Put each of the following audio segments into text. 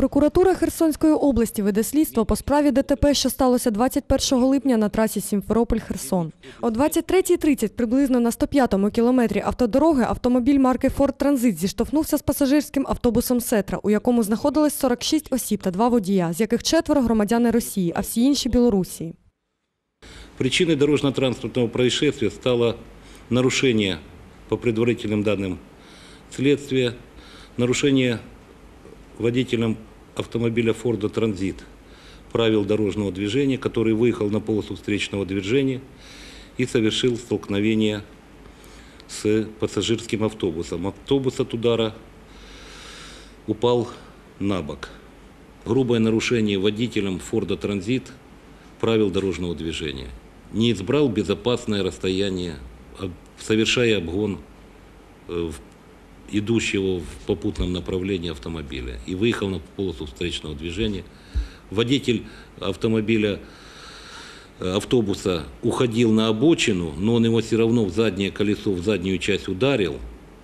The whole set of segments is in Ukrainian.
Прокуратура Херсонської області веде слідство по справі ДТП, що сталося 21 липня на трасі Сімферополь-Херсон. О 23.30 приблизно на 105-му кілометрі автодороги автомобіль марки Форд Транзит зіштовхнувся з пасажирським автобусом Сетра, у якому знаходилось 46 осіб та два водія, з яких четверо громадяни Росії, а всі інші Білорусі. Причиной дорожно-транспортного происшествия стало нарушение, по предварительным данным следствия, нарушение водителем автомобиля Форда Транзит правил дорожного движения, который выехал на полосу встречного движения и совершил столкновение с пассажирским автобусом. Автобус от удара упал на бок. Грубое нарушение водителем Форда Транзит правил дорожного движения. Не избрал безопасное расстояние, об- совершая обгон э, в- идущего в попутном направлении автомобиля и выехал на полосу встречного движения. Водитель автомобиля э, автобуса уходил на обочину, но он его все равно в заднее колесо, в заднюю часть ударил,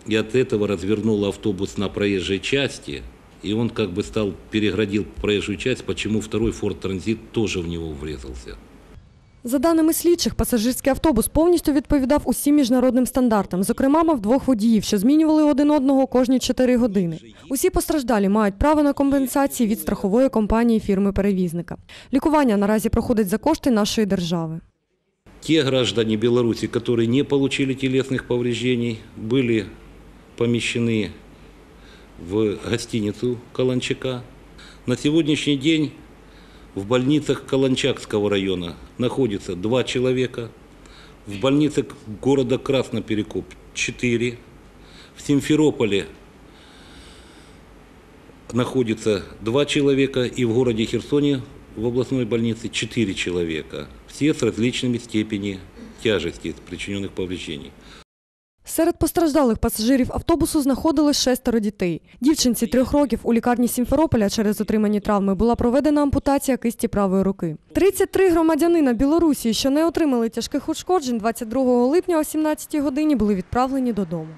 и от этого развернул автобус на проезжей части, и он как бы стал, переградил проезжую часть, почему второй Форд Транзит тоже в него врезался. За даними слідчих, пасажирський автобус повністю відповідав усім міжнародним стандартам. Зокрема, мав двох водіїв, що змінювали один одного кожні 4 години. Усі постраждалі мають право на компенсації від страхової компанії фірми-перевізника. Лікування наразі проходить за кошти нашої держави. Те граждане Беларуси, которые не получили телесных повреждений, были помещены в гостиницу Каланчака. На сегодняшний день в больницах Каланчакского района находится два человека, в больнице города Красноперекоп 4, в Симферополе находится два человека и в городе Херсоне в областной больнице четыре человека. Все с различными степени тяжести причиненных повреждений. Серед постраждалих пасажирів автобусу знаходилось шестеро дітей. Дівчинці трьох років у лікарні Сімферополя через отримані травми була проведена ампутація кисті правої руки. 33 громадянина Білорусі, що не отримали тяжких ушкоджень, 22 липня о 17 годині були відправлені додому.